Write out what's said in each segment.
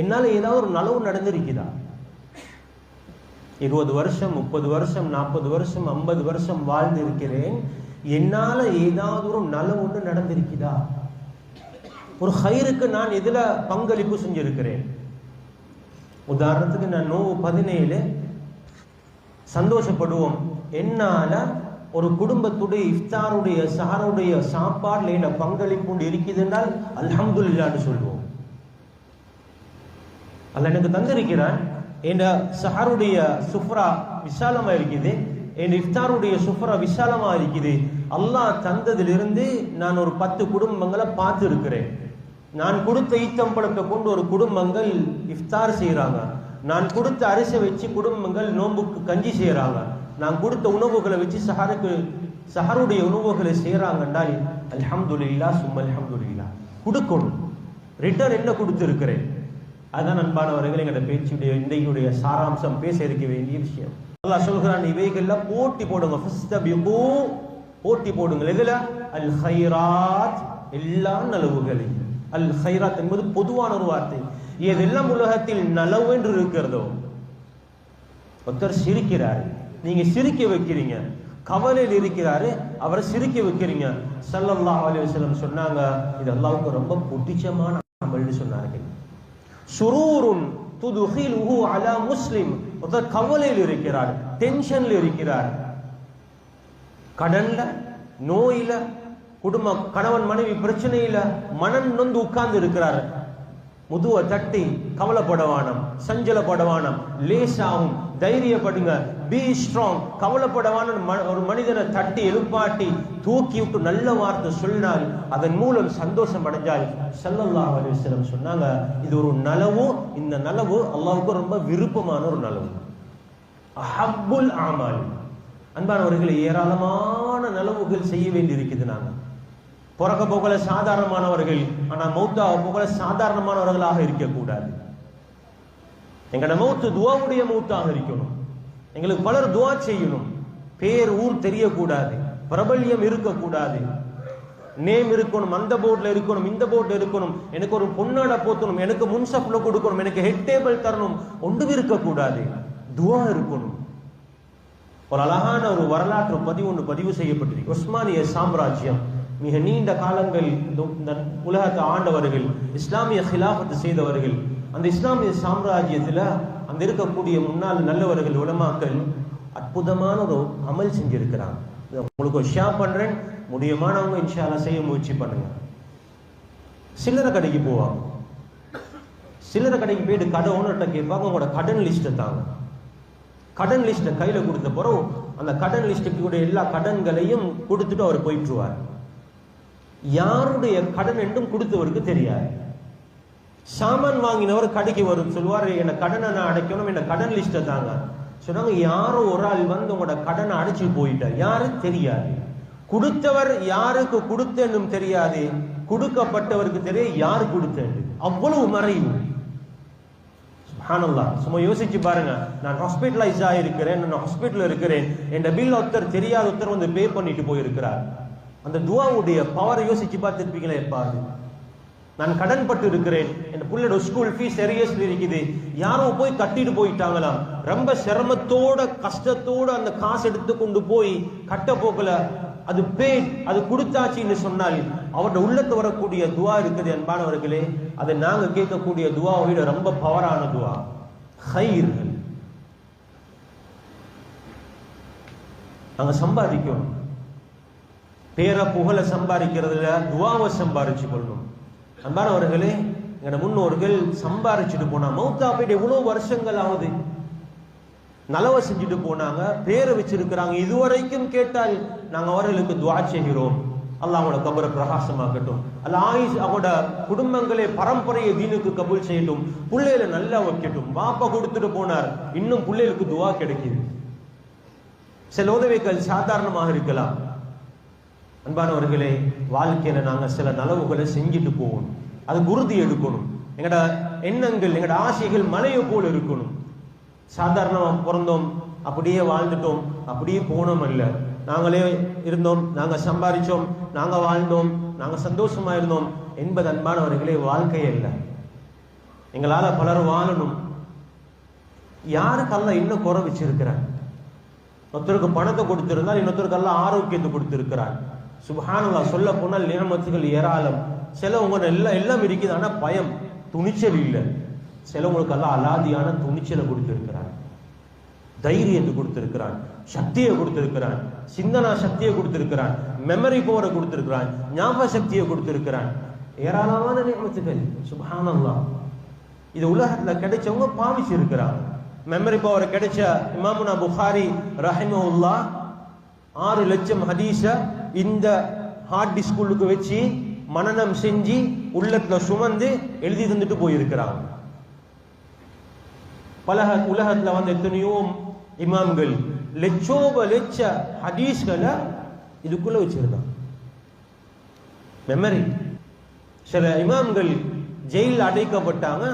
என்னால் ஏதாவது ஒரு நலவு நடந்திருக்குதா? இருபது வருஷம் முப்பது வருஷம் நாற்பது வருஷம் ஐம்பது வருஷம் வாழ்ந்து இருக்கிறேன். என்னால் ஏதாவது ஒரு நலவு ஒன்று நடந்திருக்குதா? ஒரு ஹைருக்கு நான் எதில் பங்களிப்பு செஞ்சிருக்கிறேன்? உதாரணத்துக்கு நான் நோவு பதினேழு சந்தோஷப்படுவோம். என்னால் ஒரு குடும்பத்துடைய இஃப்தாருடைய சாருடைய சாப்பாடுல என்ன பங்களிப்பு உண்டு இருக்குது என்றால் அல்ஹம்துலில்லான்னு சொல்லுவோம். அல்ல எனக்கு தந்திருக்கிறான் என் சஹருடைய சுஃப்ரா விசாலமா இருக்குது. என் இஃப்தாருடைய சுஃப்ரா விசாலமா இருக்குது. அல்லாஹ் தந்ததிலிருந்து நான் ஒரு பத்து குடும்பங்களை பார்த்து இருக்கிறேன் நான் கொடுத்த ஈத்தம்பழத்தை கொண்டு ஒரு குடும்பங்கள் இஃப்தார் செய்கிறாங்க. நான் கொடுத்த அரிசி வச்சு குடும்பங்கள் நோம்புக்கு கஞ்சி செய்கிறாங்க. நான் கொடுத்த உணவுகளை வச்சு சஹருக்கு சஹருடைய உணவுகளை செய்கிறாங்கன்றால் அல்ஹம்துலில்லா சும் அல்ஹம்துலில்லா கொடுக்கணும். ரிட்டர்ன் என்ன கொடுத்துருக்கிறேன்? அதான் அன்பானவர்கள் எங்களோட பேச்சுடைய இன்றைக்குடைய சாராம்சம் பேச இருக்க வேண்டிய விஷயம். அல்லாஹ் சொல்கிறான் இவைகள்ல போட்டி போடுங்க. ஃபஸ்தபிகு போட்டி போடுங்க எதுல? அல் ஹைராத் எல்லா நலவுகளையும். அல் ஹைராத் என்பது பொதுவான ஒரு வார்த்தை. எதெல்லாம் உலகத்தில் நலவு என்று இருக்கிறதோ ஒருத்தர் சிரிக்கிறார். நீங்க சிரிக்க வைக்கிறீங்க. கவலையில் இருக்கிறாரு. அவரை சிரிக்க வைக்கிறீங்க. சல்லல்லா அலைஹி வஸல்லம் சொன்னாங்க இது அல்லாஹ்வுக்கு ரொம்ப பிடிச்சமான அமல்னு சொன்னார்கள். சுரூருன் துதுஹிலுஹு அலா முஸ்லிம் ஒருத்தர் கவலையில் இருக்கிறார் டென்ஷன்ல இருக்கிறார் கடன்ல நோயில குடும்பம் கணவன் மனைவி பிரச்சனையில மனம் நொந்து உட்கார்ந்து இருக்கிறார் முதுவை தட்டி கவலைப்படவானம் சஞ்சலப்படவானம் லேசாகும் தைரியப்படுங்க பி ஸ்ட்ராங் கவலைப்படவான ஒரு மனிதனை தட்டி எழுப்பாட்டி தூக்கி விட்டு நல்ல வார்த்தை சொன்னால் அதன் மூலம் சந்தோஷம் அடைஞ்சால் செல்லல்லா அலைஹி சொன்னாங்க இது ஒரு நலவு இந்த நலவு அல்லாவுக்கு ரொம்ப விருப்பமான ஒரு நலவு. அஹப்புல் ஆமால் அன்பானவர்களை ஏராளமான நலவுகள் செய்ய வேண்டி இருக்குது நாங்க பிறக்க போகல சாதாரணமானவர்கள் ஆனா மௌத்தா போகல சாதாரணமானவர்களாக இருக்கக்கூடாது. எங்கட மௌத்து துவாவுடைய மௌத்தாக இருக்கணும். எங்களுக்கு பலர் துவா செய்யணும். பேர் ஊர் தெரியக்கூடாது. பிரபல்யம் இருக்கக்கூடாது. நேம் இருக்கணும் அந்த போர்டில் இருக்கணும் இந்த போர்டில் இருக்கணும். எனக்கு ஒரு பொன்னாட போத்தணும் எனக்கு முன்சப்ல கொடுக்கணும் எனக்கு ஹெட் டேபிள் தரணும். ஒன்றும் இருக்கக்கூடாது. துவா இருக்கணும். ஒரு அழகான ஒரு வரலாற்று பதிவு ஒன்று பதிவு செய்யப்பட்டிருக்கு. உஸ்மானிய சாம்ராஜ்யம். மிக நீண்ட காலங்கள் இந்த- இந்த உலகத்தை ஆண்டவர்கள் இஸ்லாமிய ஹிலாபத்து செய்தவர்கள். அந்த இஸ்லாமிய சாம்ராஜ்யத்தில் அங்கே இருக்கக்கூடிய முன்னாள் நல்லவர்கள் உலமாக்கள் அற்புதமான ஒரு அமல் செஞ்சிருக்கிறாங்க. இதை உங்களுக்கு ஒரு ஷேர் பண்றேன். முடியுமானவங்க இன்ஷால செய்ய முயற்சி பண்ணுங்க. சில்லறை கடைக்கு போவாங்க. சில்லறை கடைக்கு போயிட்டு கடை ஓனர்கிட்ட கேட்பாங்க உங்களோட கடன் லிஸ்ட்டை தாங்க. கடன் லிஸ்ட்டை கையில் கொடுத்த பிறகு அந்த கடன் லிஸ்ட்டுக்கு கூட எல்லா கடன்களையும் கொடுத்துட்டு அவர் போயிட்டுருவார். யாருடைய கடன் என்றும் கொடுத்தவருக்கு தெரியாது. சாமான் வாங்கினவர் கடைக்கு வரும் சொல்லுவார். என்னை கடனை நான் அடைக்கணும் என்ன கடன் லிஸ்ட்டை தாங்க. சொன்னாங்க யாரும் ஒரு ஆள் வந்து உங்களோட கடனை அடைச்சு போயிட்டார். யாரும் தெரியாது. கொடுத்தவர் யாருக்கு கொடுத்தேன்னும் தெரியாது. கொடுக்கப்பட்டவருக்கு தெரிய யார் கொடுத்தேன் அவ்வளவு மறைவு. சுப்ஹானல்லாஹ் சும்மா யோசிச்சு பாருங்க. நான் ஹாஸ்பிட்டலைஸ் ஆகிருக்கிறேன் நான் ஹாஸ்பிட்டல் இருக்கிறேன். என் பில் ஒருத்தர் தெரியாத ஒருத்தர் வந்து பே பண்ணிட்டு போயிருக்கிறார். அந்த துவாவுடைய பவரை யோசிச்சு பார்த்துருப்பீங்களே பாருங்க. நான் கடன் பட்டு இருக்கிறேன். என் பிள்ளையோட ஸ்கூல் ஃபீஸ் சீரியஸ்ல இருக்குது. யாரோ போய் கட்டிட்டு போயிட்டாங்களாம் ரொம்ப சிரமத்தோட கஷ்டத்தோட அந்த காசு எடுத்து கொண்டு போய் கட்ட போக்கல அது பேட் அது கொடுத்தாச்சின்னு சொன்னால் அவரோட உள்ளத்து வரக்கூடிய துவா இருக்குது அன்பானவர்களே. அதை நாங்க கேட்கக்கூடிய துவாவோட ரொம்ப பவரான துவா. ஹைர் நாங்க சம்பாதிக்கணும். பேர புகழ சம்பாதிக்கிறதுல துவாவை சம்பாதிச்சு கொள்ளணும் அன்பானவர்களே எங்களோட முன்னோர்கள் சம்பாரிச்சுட்டு போனா மௌத்தா போயிட்டு எவ்வளோ வருஷங்கள் ஆகுது? நலவை செஞ்சுட்டு போனாங்க பேரை வச்சிருக்கிறாங்க. இதுவரைக்கும் கேட்டால் நாங்க அவர்களுக்கு துவா செய்கிறோம். அல்லாஹ் அவங்களோட கபரை பிரகாசமாக்கட்டும். அல்ல ஆயுஷ் அவங்களோட குடும்பங்களே பரம்பரையை தீனுக்கு கபூல் செய்யட்டும். பிள்ளையில நல்லா வைக்கட்டும். வாப்பா கொடுத்துட்டு போனார். இன்னும் பிள்ளைகளுக்கு துவா கிடைக்குது. சில உதவிகள் சாதாரணமாக இருக்கலாம். அன்பானவர்களே வாழ்க்கையில நாங்கள் சில நலவுகளை செஞ்சுட்டு போகணும். அது உறுதி எடுக்கணும். எங்கட எண்ணங்கள் எங்கட ஆசைகள் மலையை போல் இருக்கணும். சாதாரணமாக பிறந்தோம் அப்படியே வாழ்ந்துட்டோம் அப்படியே போனோம் அல்ல. நாங்களே இருந்தோம் நாங்கள் சம்பாதிச்சோம் நாங்கள் வாழ்ந்தோம் நாங்கள் சந்தோஷமா இருந்தோம் என்பது அன்பானவர்களே வாழ்க்கை அல்ல. எங்களால் பலர் வாழணும். யாருக்கு அல்ல இன்னும் குறை வச்சிருக்கிறார்? ஒருத்தருக்கு பணத்தை கொடுத்திருந்தால் இன்னொருத்தருக்கு அல்ல ஆரோக்கியத்தை கொடுத்திருக்கிறார். சுபஹானல்லா சொல்ல போனால் நியமத்துகள் ஏராளம். சிலவங்க எல்லாம் எல்லாம் இருக்குது ஆனால் பயம் துணிச்சல் இல்லை. சிலவங்களுக்கு எல்லாம் அலாதியான துணிச்சலை கொடுத்திருக்கிறான். தைரியத்தை கொடுத்திருக்கிறான். சக்தியை கொடுத்திருக்கிறான். சிந்தனா சக்தியை கொடுத்திருக்கிறான். மெமரி பவரை கொடுத்திருக்கிறான். ஞாபக சக்தியை கொடுத்திருக்கிறான். ஏராளமான நியமத்துகள். சுபஹானல்லா இது உலகத்தில் கிடைச்சவங்க பாவிச்சிருக்கிறாங்க. மெமரி பவர் கிடைச்ச இமாமுனா புகாரி ரஹிமவுல்லா ஆறு லட்சம் ஹதீஷை இந்த ஹார்ட் டிஸ்குள்ளுக்கு வச்சு மனநம் செஞ்சு உள்ளத்துல சுமந்து எழுதி தந்துட்டு போயிருக்கிறாங்க பல உலகத்துல வந்து எத்தனையோ இமாம்கள் லட்சோப லட்ச ஹதீஸ்களை இதுக்குள்ள வச்சிருந்தாங்க மெமரி சில இமாம்கள் ஜெயில் அடைக்கப்பட்டாங்க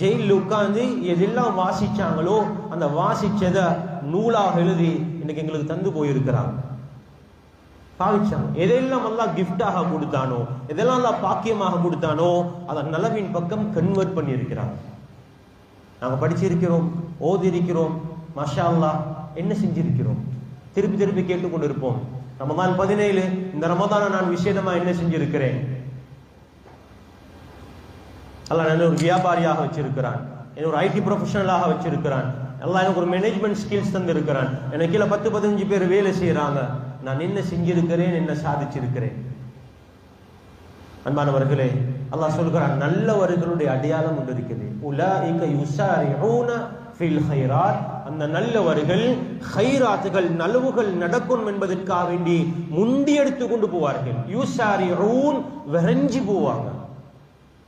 ஜெயிலில் உட்காந்து எதெல்லாம் வாசிச்சாங்களோ அந்த வாசிச்சதை நூலாக எழுதி இன்னைக்கு எங்களுக்கு தந்து போயிருக்கிறாங்க. பாவிச்சாங்க எதையெல்லாம் எல்லாம் கிஃப்டாக கொடுத்தானோ? எதெல்லாம் எல்லாம் பாக்கியமாக கொடுத்தானோ? அதை நலவின் பக்கம் கன்வெர்ட் பண்ணியிருக்கிறாங்க. நாங்கள் படிச்சிருக்கிறோம் ஓதி இருக்கிறோம் மஷா என்ன செஞ்சிருக்கிறோம்? திருப்பி திருப்பி கேட்டுக்கொண்டு இருப்போம் ரமதான் பதினேழு இந்த ரமதான நான் விசேடமா என்ன செஞ்சிருக்கிறேன்? அல்லாஹ் என்ன ஒரு வியாபாரியாக வச்சிருக்கிறான். என்ன ஒரு ஐடி ப்ரொஃபஷனலாக வச்சிருக்கிறான். எல்லாம் எனக்கு ஒரு மேனேஜ்மெண்ட் ஸ்கில்ஸ் தந்திருக்கிறான். எனக்கு கீழே பத்து பதினஞ்சு பேர் வேலை செய்யறாங்க நான் என்ன செஞ்சிருக்கிறேன் என்ன சாதிச்சிருக்கிறேன். அன்பானவர்களே அல்லாஹ் சொல்கிறான் நல்லவர்களுடைய அடையாளம் ஒன்று இருக்குது. உலாஇக யுசாரிஊன ஃபில் ஹைராத். அந்த நல்லவர்கள் ஹைராத்துகள் நலவுகள் நடக்கும் என்பதற்காக வேண்டி முண்டி எடுத்து கொண்டு போவார்கள். யூசாரிஊன் விரைஞ்சி போவாங்க.